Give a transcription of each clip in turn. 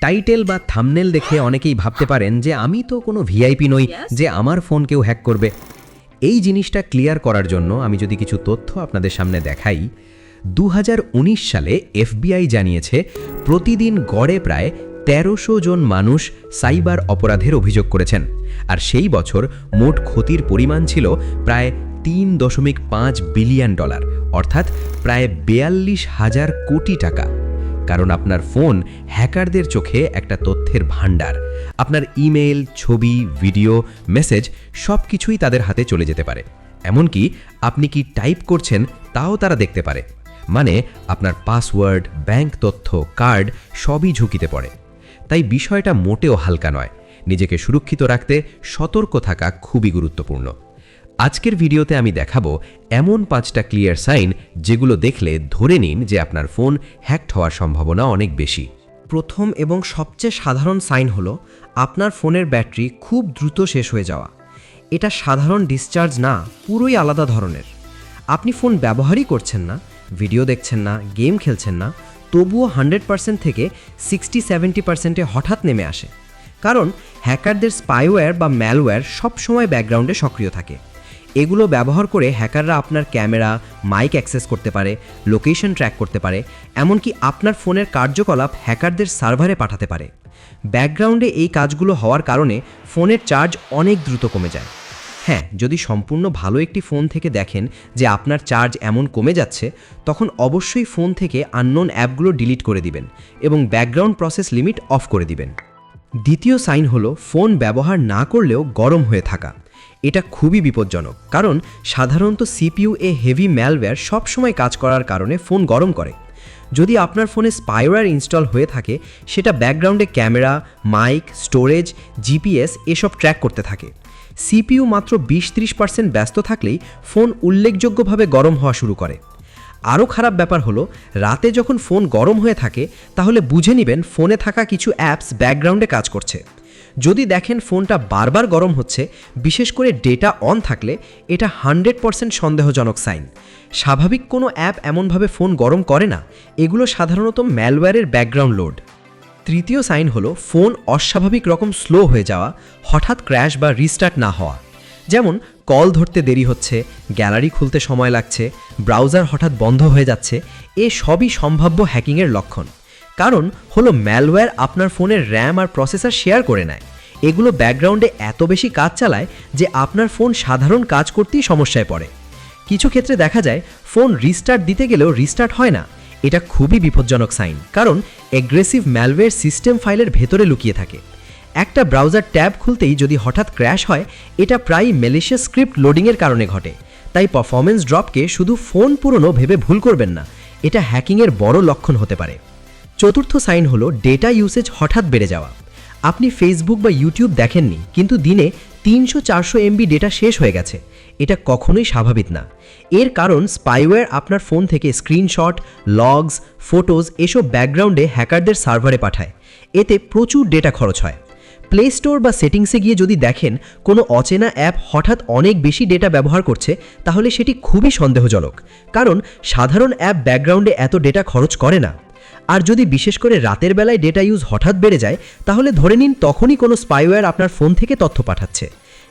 Title বা thumbnail দেখে অনেকেই ভাবতে পারেন যে আমি তো কোনো ভিআইপি নই যে আমার ফোন কেউ হ্যাক করবে। এই জিনিসটা ক্লিয়ার করার জন্য আমি যদি কিছু তথ্য আপনাদের সামনে দেখাই দু হাজার উনিশ সালে এফবিআই জানিয়েছে প্রতিদিন গড়ে প্রায় তেরোশো জন মানুষ সাইবার অপরাধের অভিযোগ করেছেন। আর সেই বছর মোট ক্ষতির পরিমাণ ছিল প্রায় তিন দশমিক পাঁচ বিলিয়ন ডলার অর্থাৎ প্রায় বেয়াল্লিশ হাজার কোটি টাকা। কারণ আপনার ফোন হ্যাকারদের চোখে একটা তথ্যের ভাণ্ডার। আপনার ইমেল ছবি, ভিডিও, মেসেজ সব কিছুই তাদের হাতে চলে যেতে পারে। এমনকি আপনি কি টাইপ করছেন তাও তারা দেখতে পারে। মানে আপনার পাসওয়ার্ড, ব্যাংক তথ্য, কার্ড সবই ঝুঁকিতে পড়ে। তাই বিষয়টা মোটেও হালকা নয়। নিজেকে সুরক্ষিত রাখতে সতর্ক থাকা খুবই গুরুত্বপূর্ণ। আজকের ভিডিওতে আমি দেখাবো এমন পাঁচটা ক্লিয়ার সাইন যেগুলো দেখলে ধরে নিন যে আপনার ফোন হ্যাকড হওয়ার সম্ভাবনা অনেক বেশি। প্রথম এবং সবচেয়ে সাধারণ সাইন হলো আপনার ফোনের ব্যাটারি খুব দ্রুত শেষ হয়ে যাওয়া। এটা সাধারণ ডিসচার্জ না, পুরোই আলাদা ধরনের। আপনি ফোন ব্যবহারই করছেন না ভিডিও দেখছেন না গেম খেলছেন না, তবুও হান্ড্রেড পার্সেন্ট থেকে সিক্সটি সেভেন্টি পার্সেন্টে হঠাৎ নেমে আসে। কারণ হ্যাকারদের স্পাইওয়্যার বা ম্যালওয়্যার সবসময় ব্যাকগ্রাউন্ডে সক্রিয় থাকে। এগুলো ব্যবহার করে হ্যাকাররা আপনার ক্যামেরা মাইক অ্যাক্সেস করতে পারে লোকেশন ট্র্যাক করতে পারে, এমনকি আপনার ফোনের কার্যকলাপ হ্যাকারদের সার্ভারে পাঠাতে পারে। ব্যাকগ্রাউন্ডে এই কাজগুলো হওয়ার কারণে ফোনের চার্জ অনেক দ্রুত কমে যায়। হ্যাঁ যদি সম্পূর্ণ ভালো একটি ফোন থেকে দেখেন যে আপনার চার্জ এমন কমে যাচ্ছে, তখন অবশ্যই ফোন থেকে আননোন অ্যাপগুলো ডিলিট করে দিবেন এবং ব্যাকগ্রাউন্ড প্রসেস লিমিট অফ করে দিবেন। দ্বিতীয় সাইন হলো ফোন ব্যবহার না করলেও গরম হয়ে থাকা। এটা খুবই বিপজ্জনক। কারণ সাধারণত সিপিইউ এ হেভি ম্যালওয়্যার সবসময় কাজ করার কারণে ফোন গরম করে। যদি আপনার ফোনে স্পাইওয়্যার ইনস্টল হয়ে থাকে, সেটা ব্যাকগ্রাউন্ডে ক্যামেরা, মাইক, স্টোরেজ, জিপিএস এসব ট্র্যাক করতে থাকে। সিপিইউ মাত্র বিশ ত্রিশ পার্সেন্ট ব্যস্ত থাকলেই ফোন উল্লেখযোগ্যভাবে গরম হওয়া শুরু করে। আরও খারাপ ব্যাপার হলো, রাতে যখন ফোন গরম হয়ে থাকে, তাহলে বুঝে নেবেন ফোনে থাকা কিছু অ্যাপস ব্যাকগ্রাউন্ডে কাজ করছে। যদি দেখেন ফোনটা বারবার গরম হচ্ছে, বিশেষ করে ডেটা অন থাকলে এটা হান্ড্রেড পারসেন্ট সন্দেহজনক সাইন। স্বাভাবিক কোনো অ্যাপ এমনভাবে ফোন গরম করে না, এগুলো সাধারণত ম্যালওয়্যারের ব্যাকগ্রাউন্ড লোড। তৃতীয় সাইন হলো ফোন অস্বাভাবিক রকম স্লো হয়ে যাওয়া, হঠাৎ ক্র্যাশ বা রিস্টার্ট না হওয়া। যেমন, কল ধরতে দেরি হচ্ছে, গ্যালারি খুলতে সময় লাগছে, ব্রাউজার হঠাৎ বন্ধ হয়ে যাচ্ছে, এ সবই সম্ভাব্য হ্যাকিংয়ের লক্ষণ। কারণ হলো ম্যালওয়্যার আপনার ফোনের র্যাম আর প্রসেসর শেয়ার করে নেয়। এগুলো ব্যাকগ্রাউন্ডে এত বেশি কাজ চালায় যে আপনার ফোন সাধারণ কাজ করতেই সমস্যায় পড়ে। কিছু ক্ষেত্রে দেখা যায় ফোন রিস্টার্ট দিতে গেলেও রিস্টার্ট হয় না। এটা খুবই বিপজ্জনক সাইন কারণ এগ্রেসিভ ম্যালওয়্যার সিস্টেম ফাইলের ভেতরে লুকিয়ে থাকে। একটা ব্রাউজার ট্যাব খুলতেই যদি হঠাৎ ক্র্যাশ হয়, এটা প্রায় ম্যালিশিয়াস স্ক্রিপ্ট লোডিংয়ের কারণে ঘটে। তাই পারফরমেন্স ড্রপকে শুধু ফোন পুরনো ভেবে ভুল করবেন না, এটা হ্যাকিংয়ের বড় লক্ষণ হতে পারে। চতুর্থ সাইন হলো ডেটা ইউসেজ হঠাৎ বেড়ে যাওয়া। আপনি ফেসবুক বা ইউটিউব দেখেননি, কিন্তু দিনে তিনশো চারশো এমবি ডেটা শেষ হয়ে গেছে। এটা কখনোই স্বাভাবিক না। এর কারণ স্পাইওয়্যার আপনার ফোন থেকে স্ক্রিনশট লগস ফটোজ এসব ব্যাকগ্রাউন্ডে হ্যাকারদের সার্ভারে পাঠায়। এতে প্রচুর ডেটা খরচ হয়। প্লে স্টোর বা সেটিংসে গিয়ে যদি দেখেন, কোনো অচেনা অ্যাপ হঠাৎ অনেক বেশি ডেটা ব্যবহার করছে, তাহলে সেটি খুবই সন্দেহজনক। কারণ সাধারণ অ্যাপ ব্যাকগ্রাউন্ডে এত ডেটা খরচ করে না। আর যদি বিশেষ করে রাতের বেলায় ডেটা ইউজ হঠাৎ বেড়ে যায়, তাহলে ধরে নিন তখনই কোনো স্পাইওয়্যার আপনার ফোন থেকে তথ্য পাঠাচ্ছে।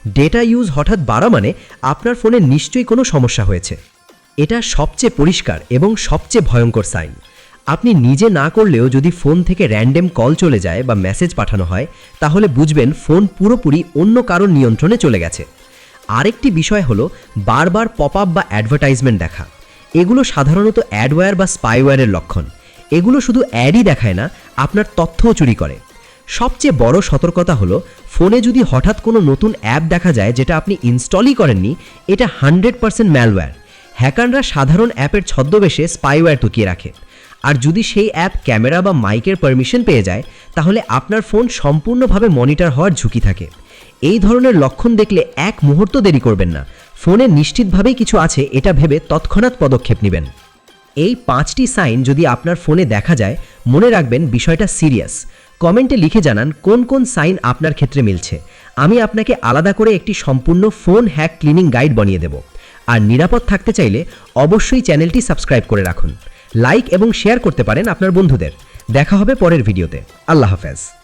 ডেটা ইউজ হঠাৎ বাড়া মানে আপনার ফোনে নিশ্চয়ই কোনো সমস্যা হয়েছে। এটা সবচেয়ে পরিষ্কার এবং সবচেয়ে ভয়ঙ্কর সাইন আপনি নিজে না করলেও যদি ফোন থেকে র্যান্ডেম কল চলে যায় বা মেসেজ পাঠানো হয়, তাহলে বুঝবেন ফোন পুরোপুরি অন্য কারোর নিয়ন্ত্রণে চলে গেছে। আরেকটি বিষয় হলো বারবার পপ আপ বা অ্যাডভার্টাইজমেন্ট দেখা। এগুলো সাধারণত অ্যাডওয়্যার বা স্পাইওয়্যারের লক্ষণ। এগুলো শুধু অ্যাডই দেখায় না, আপনার তথ্যও চুরি করে। সবচেয়ে বড় সতর্কতা হলো, ফোনে যদি হঠাৎ কোনো নতুন অ্যাপ দেখা যায় যেটা আপনি ইনস্টলই করেননি, এটা হান্ড্রেড পার্সেন্ট ম্যালওয়্যার। হ্যাকাররা সাধারণ অ্যাপের ছদ্মবেশে স্পাইওয়্যার তুকিয়ে রাখে। আর যদি সেই অ্যাপ ক্যামেরা বা মাইকের পারমিশন পেয়ে যায়, তাহলে আপনার ফোন সম্পূর্ণভাবে মনিটর হওয়ার ঝুঁকি থাকে। এই ধরনের লক্ষণ দেখলে এক মুহূর্ত দেরি করবেন না। ফোনে নিশ্চিতভাবেই কিছু আছে, এটা ভেবে তৎক্ষণাৎ পদক্ষেপ নেবেন। এই পাঁচটি সাইন যদি আপনার ফোনে দেখা যায়, মনে রাখবেন বিষয়টা সিরিয়াস। কমেন্টে লিখে জানান কোন কোন সাইন আপনার ক্ষেত্রে মিলছে। আমি আপনাকে আলাদা করে একটি সম্পূর্ণ ফোন হ্যাক ক্লিনিং গাইড বানিয়ে দেব। আর নিরাপদ থাকতে চাইলে অবশ্যই চ্যানেলটি সাবস্ক্রাইব করে রাখুন। লাইক এবং শেয়ার করতে পারেন আপনার বন্ধুদের। দেখা হবে পরের ভিডিওতে। আল্লাহ হাফেজ।